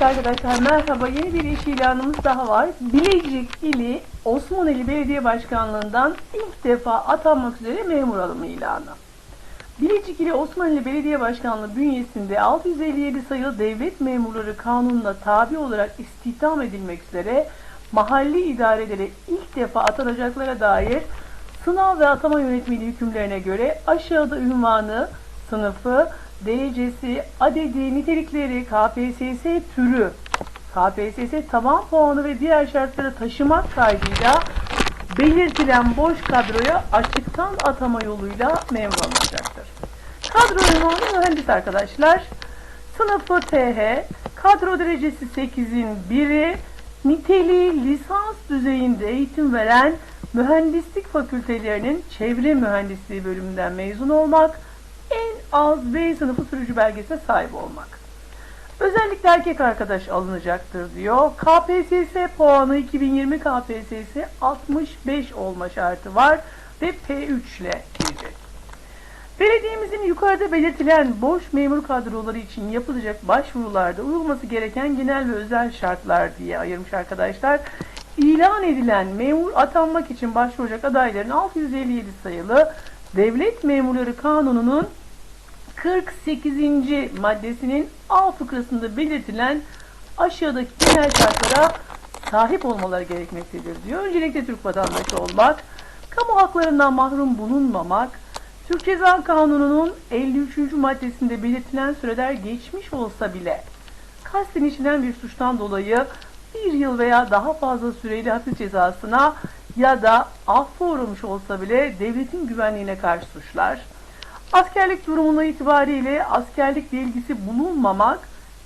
Evet arkadaşlar merhaba yeni bir iş ilanımız daha var. Bilecik ili Osmaneli Belediye Başkanlığı'ndan ilk defa atanmak üzere memur alımı ilanı. Bilecik ili Osmaneli Belediye Başkanlığı bünyesinde 657 sayılı devlet memurları kanununa tabi olarak istihdam edilmek üzere mahalli idarelere ilk defa atanacaklara dair sınav ve atama yönetmeliği hükümlerine göre aşağıda ünvanı, sınıfı, derecesi, adedi, nitelikleri, KPSS türü, KPSS taban puanı ve diğer şartları taşımak kaydıyla belirtilen boş kadroya açıktan atama yoluyla memur alınacaktır. Kadro ünvanı mühendis arkadaşlar. Sınıfı TH, kadro derecesi 8'in biri, niteliği lisans düzeyinde eğitim veren mühendislik fakültelerinin çevre mühendisliği bölümünden mezun olmak, az B sınıfı sürücü belgesine sahip olmak. Özellikle erkek arkadaş alınacaktır diyor. KPSS puanı 2020 KPSS 65 olma şartı var ve P3 ile girecek. Belediyemizin yukarıda belirtilen boş memur kadroları için yapılacak başvurularda uyulması gereken genel ve özel şartlar diye ayırmış arkadaşlar. İlan edilen memur atanmak için başvuracak adayların 657 sayılı Devlet Memurları Kanunu'nun 48. maddesinin A fıkrasında belirtilen aşağıdaki genel şartlara sahip olmaları gerekmektedir diyor. Öncelikle Türk vatandaşı olmak, kamu haklarından mahrum bulunmamak, Türk Ceza Kanunu'nun 53. maddesinde belirtilen süreler geçmiş olsa bile kasten işlenen bir suçtan dolayı bir yıl veya daha fazla süreli hapis cezasına ya da affa uğramış olsa bile devletin güvenliğine karşı suçlar, askerlik durumuna itibariyle askerlik bilgisi bulunmamak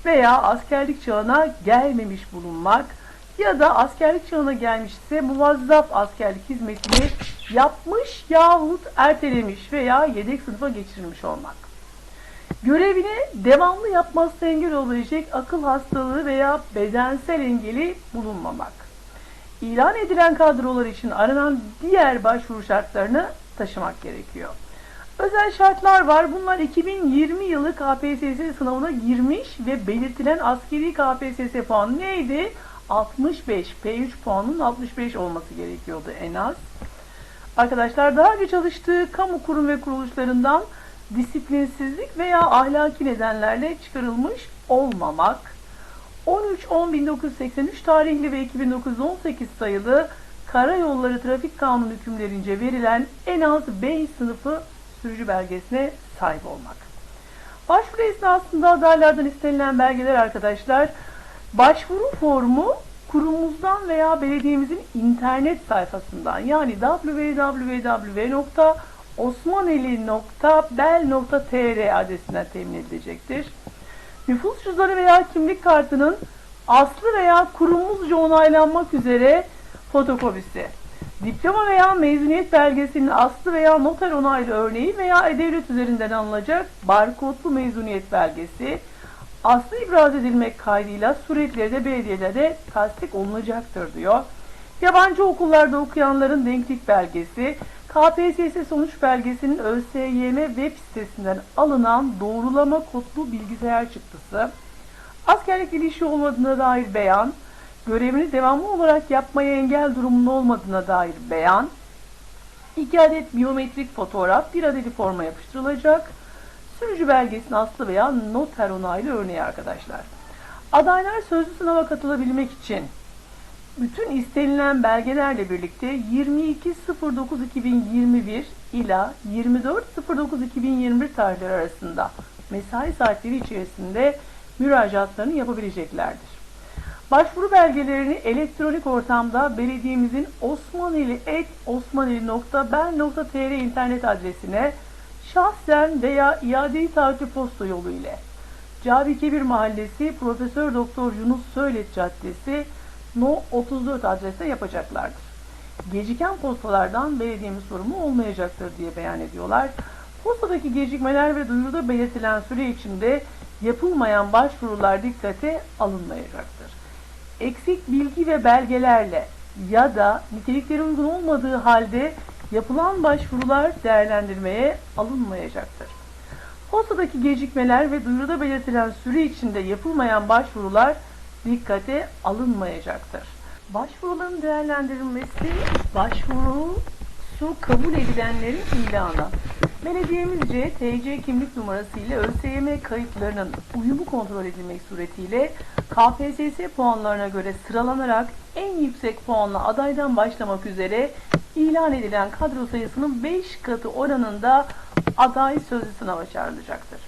veya askerlik çağına gelmemiş bulunmak ya da askerlik çağına gelmişse muvazzaf askerlik hizmetini yapmış yahut ertelemiş veya yedek sınıfa geçirilmiş olmak. Görevini devamlı yapması engel olabilecek akıl hastalığı veya bedensel engeli bulunmamak. İlan edilen kadrolar için aranan diğer başvuru şartlarını taşımak gerekiyor. Özel şartlar var. Bunlar 2020 yılı KPSS sınavına girmiş ve belirtilen askeri KPSS puanı neydi? 65. P3 puanının 65 olması gerekiyordu en az. Arkadaşlar daha önce çalıştığı kamu kurum ve kuruluşlarından disiplinsizlik veya ahlaki nedenlerle çıkarılmış olmamak, 13-10-1983 tarihli ve 2918 sayılı Karayolları Trafik Kanunu hükümlerince verilen en az B sınıfı sürücü belgesine sahip olmak. Başvuru esnasında adaylardan istenilen belgeler arkadaşlar, başvuru formu kurumumuzdan veya belediyemizin internet sayfasından yani www.osmaneli.bel.tr adresinden temin edilecektir. Nüfus cüzdanı veya kimlik kartının aslı veya kurumumuzca onaylanmak üzere fotokopisi. Diploma veya mezuniyet belgesinin aslı veya noter onaylı örneği veya e-devlet üzerinden alınacak barkodlu mezuniyet belgesi, aslı ibraz edilmek kaydıyla suretleri de belediyelerde tasdik olunacaktır diyor. Yabancı okullarda okuyanların denklik belgesi, KPSS sonuç belgesinin ÖSYM web sitesinden alınan doğrulama kodlu bilgisayar çıktısı, askerlik ilişki olmadığına dair beyan, görevini devamlı olarak yapmaya engel durumunda olmadığına dair beyan, iki adet biyometrik fotoğraf bir adeti forma yapıştırılacak, sürücü belgesinin aslı veya noter onaylı örneği arkadaşlar. Adaylar sözlü sınava katılabilmek için bütün istenilen belgelerle birlikte 22.09.2021 ila 24.09.2021 tarihleri arasında mesai saatleri içerisinde müracaatlarını yapabileceklerdir. Başvuru belgelerini elektronik ortamda belediyemizin osmaneli.osmaneli.ben.tr internet adresine şahsen veya iadeyi takip posta yolu ile Cavi Kebir Mahallesi Profesör Doktor Yunus Söylet Caddesi No 34 adrese yapacaklardır. Geciken postalardan belediyemiz sorumlu olmayacaktır diye beyan ediyorlar. Postadaki gecikmeler ve duyuruda belirtilen süre içinde yapılmayan başvurular dikkate alınmayacaktır. Eksik bilgi ve belgelerle ya da nitelikleri uygun olmadığı halde yapılan başvurular değerlendirmeye alınmayacaktır. Postadaki gecikmeler ve duyuruda belirtilen süre içinde yapılmayan başvurular dikkate alınmayacaktır. Başvuruların değerlendirilmesi, başvurusu kabul edilenlerin ilanı. Belediyemizce TC kimlik numarası ile ÖSYM kayıtlarının uyumu kontrol edilmek suretiyle KPSS puanlarına göre sıralanarak en yüksek puanla adaydan başlamak üzere ilan edilen kadro sayısının 5 katı oranında aday sözlü sınava çağrılacaktır.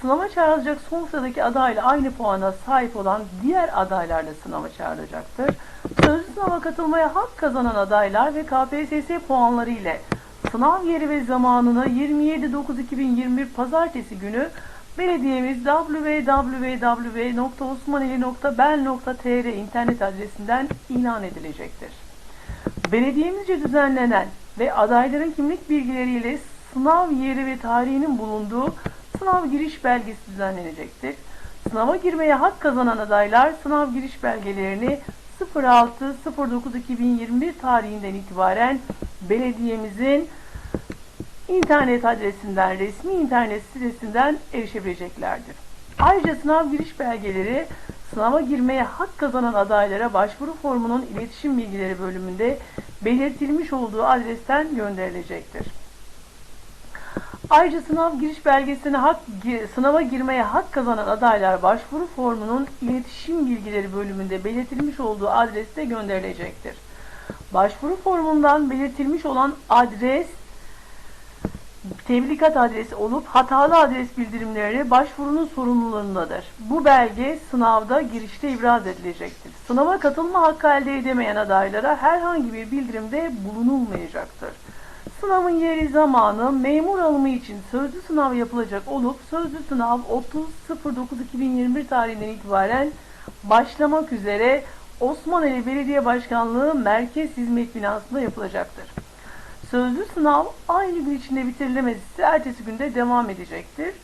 Sınava çağrılacak son sıradaki adayla aynı puana sahip olan diğer adaylar da sınava çağrılacaktır. Sözlü sınava katılmaya hak kazanan adaylar ve KPSS puanları ile sınav yeri ve zamanını 27.9.2021 Pazartesi günü belediyemiz www.osmaneli.bel.tr internet adresinden ilan edilecektir. Belediyemizce düzenlenen ve adayların kimlik bilgileriyle sınav yeri ve tarihinin bulunduğu sınav giriş belgesi düzenlenecektir. Sınava girmeye hak kazanan adaylar sınav giriş belgelerini 06.09.2021 tarihinden itibaren belediyemizin internet adresinden, resmi internet sitesinden erişebileceklerdir. Ayrıca sınav giriş belgeleri sınava girmeye hak kazanan adaylara başvuru formunun iletişim bilgileri bölümünde belirtilmiş olduğu adresten gönderilecektir. Ayrıca sınav giriş belgesine hak sınava girmeye hak kazanan adaylar başvuru formunun iletişim bilgileri bölümünde belirtilmiş olduğu adreste gönderilecektir. Başvuru formundan belirtilmiş olan adres tebligat adresi olup hatalı adres bildirimleri başvurunun sorumluluğundadır. Bu belge sınavda girişte ibraz edilecektir. Sınava katılma hakkı elde edemeyen adaylara herhangi bir bildirimde bulunulmayacaktır. Sınavın yeri zamanı memur alımı için sözlü sınav yapılacak olup sözlü sınav 30.09.2021 tarihinden itibaren başlamak üzere Osmaneli Belediye Başkanlığı Merkez Hizmet Binası'nda yapılacaktır. Sözlü sınav aynı gün içinde bitirilemez ise ertesi günde devam edecektir.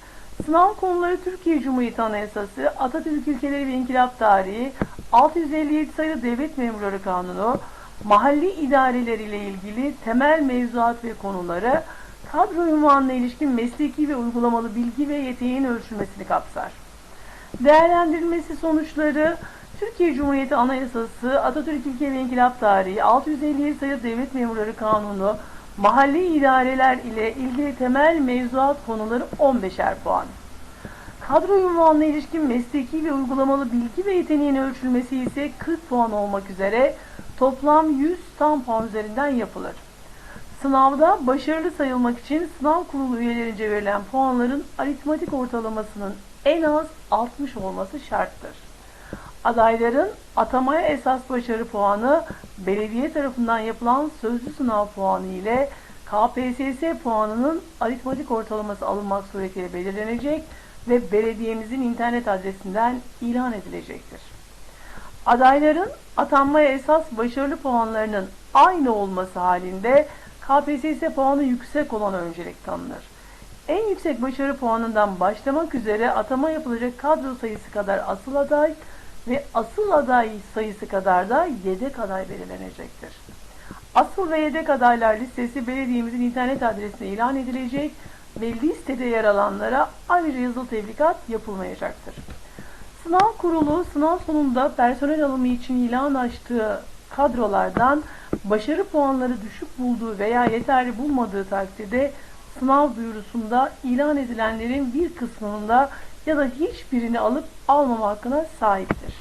Sınav konuları Türkiye Cumhuriyeti Anayasası, Atatürk İlkeleri ve İnkılap Tarihi, 657 sayılı Devlet Memurları Kanunu, mahalli idareler ile ilgili temel mevzuat ve konuları, kadro ünvanına ilişkin mesleki ve uygulamalı bilgi ve yeteneğin ölçülmesini kapsar. Değerlendirilmesi sonuçları Türkiye Cumhuriyeti Anayasası, Atatürk İlke ve İnkılap Tarihi, 657 sayılı Devlet Memurları Kanunu, mahalli idareler ile ilgili temel mevzuat konuları 15'er puan. Kadro ünvanına ilişkin mesleki ve uygulamalı bilgi ve yeteneğin ölçülmesi ise 40 puan olmak üzere toplam 100 tam puan üzerinden yapılır. Sınavda başarılı sayılmak için sınav kurulu üyelerince verilen puanların aritmatik ortalamasının en az 60 olması şarttır. Adayların atamaya esas başarı puanı belediye tarafından yapılan sözlü sınav puanı ile KPSS puanının aritmatik ortalaması alınmak suretiyle belirlenecek ve belediyemizin internet adresinden ilan edilecektir. Adayların atanmaya esas başarılı puanlarının aynı olması halinde KPSS puanı yüksek olan öncelik tanınır. En yüksek başarı puanından başlamak üzere atama yapılacak kadro sayısı kadar asıl aday ve asıl aday sayısı kadar da yedek aday belirlenecektir. Asıl ve yedek adaylar listesi belediyemizin internet adresine ilan edilecek ve listede yer alanlara ayrıca yazılı tebligat yapılmayacaktır. Sınav kurulu sınav sonunda personel alımı için ilan açtığı kadrolardan başarı puanları düşük bulduğu veya yeterli bulmadığı takdirde sınav duyurusunda ilan edilenlerin bir kısmının da ya da hiçbirini alıp almama hakkına sahiptir.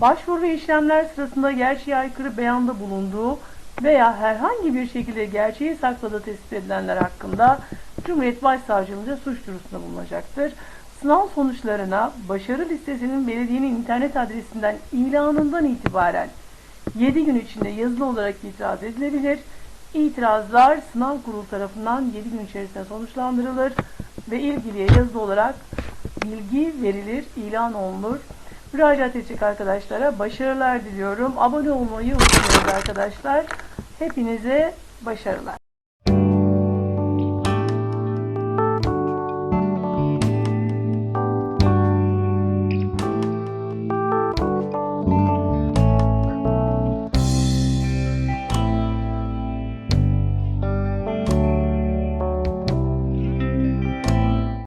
Başvuru ve işlemler sırasında gerçeğe aykırı beyanda bulunduğu veya herhangi bir şekilde gerçeği sakladığı tespit edilenler hakkında Cumhuriyet Başsavcılığınca suç duyurusunda bulunacaktır. Sınav sonuçlarına başarı listesinin belediyenin internet adresinden ilanından itibaren 7 gün içinde yazılı olarak itiraz edilebilir. İtirazlar sınav kurulu tarafından 7 gün içerisinde sonuçlandırılır ve ilgiliye yazılı olarak bilgi verilir, ilan olunur. Müracaat edecek arkadaşlara başarılar diliyorum. Abone olmayı unutmayın arkadaşlar. Hepinize başarılar.